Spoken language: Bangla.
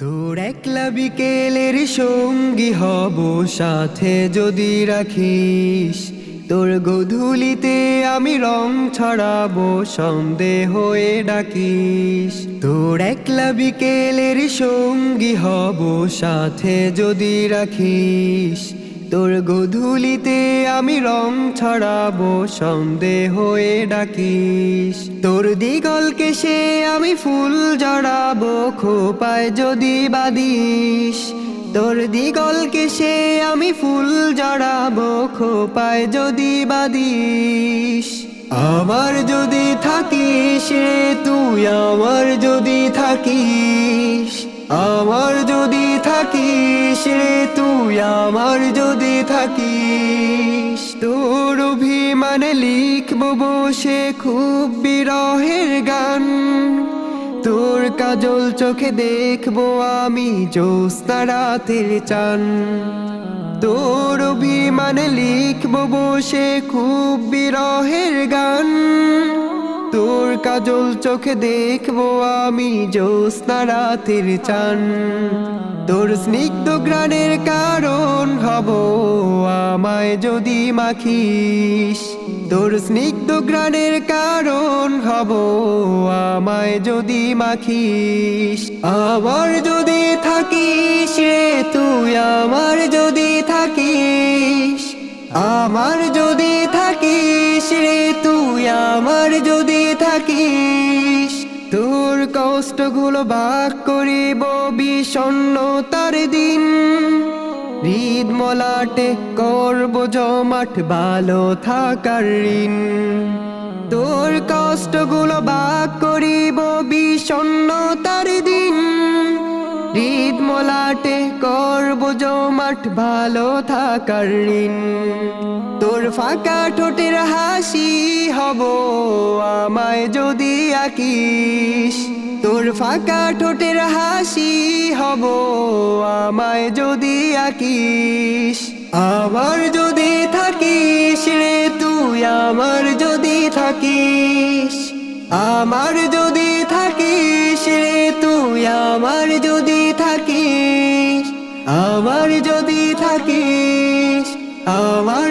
তোর একলা বিকেলের সঙ্গী হব, সাথে যদি রাখিস তোর গধুলিতে আমি রং ছড়াবো, সন্দেহ হয়ে ডাকিস। তোর একলা বিকেলের সঙ্গী হব, সাথে যদি রাখিস তোর গধূলিতে আমি রং ছড়াবো, সন্দেহ হয়ে ডাকিস। তোর দিগল কেসে আমি ফুল জড়াবো, খোপায় যদি বাদিস তোর দিগল কেসে আমি ফুল জড়াবো, খোপায় যদি বাদিস আমার যদি থাকিস তুই আমার যদি থাকিস। আমার যদি থাকিস রে তুই আমার যদি থাকিস। তোর অভিমানে লিখব বসে খুব বিরহের গান। তোর কাজল চোখে দেখব আমি জ্যোৎস্না রাতের চান। তোর অভিমানে লিখব বসে খুব বিরহের গান। কাজল চোখে দেখব আমি জ্যোৎস্না চান। তোর স্নিগ্ধ গ্রাণের কারণ হব আমায় যদি মাখিস। তোর স্নিগ্ধ গ্রাণের কারণ হব আমায় যদি মাখিস। আমার যদি থাকিস রে তুই আমার যদি থাকিস। আমার যদি থাকিস রে তুই আমার যদি থাকিস। তোর কষ্টগুলো বাক করিব বিষণ্ণতার দিন। হৃদ মলাটে করব জমাট ভালো থাকার ঋণ। তোর কষ্টগুলো বাক করিব বিষণ্ণতার দিন। হৃদ মলাটে করব জমাট, ভালো থাকার ঋণ। তোর ফাঁকা ঠোঁটের হাসি হব আমায় যদি আকিস। তোর ফাঁকা ঠোঁটের হাসি হব আমায় যদি আকিস। আমার যদি থাকিস রে, তুই আমার যদি থাকিস। আমার যদি আমার যদি থাকিস আমার যদি থাকিস আমার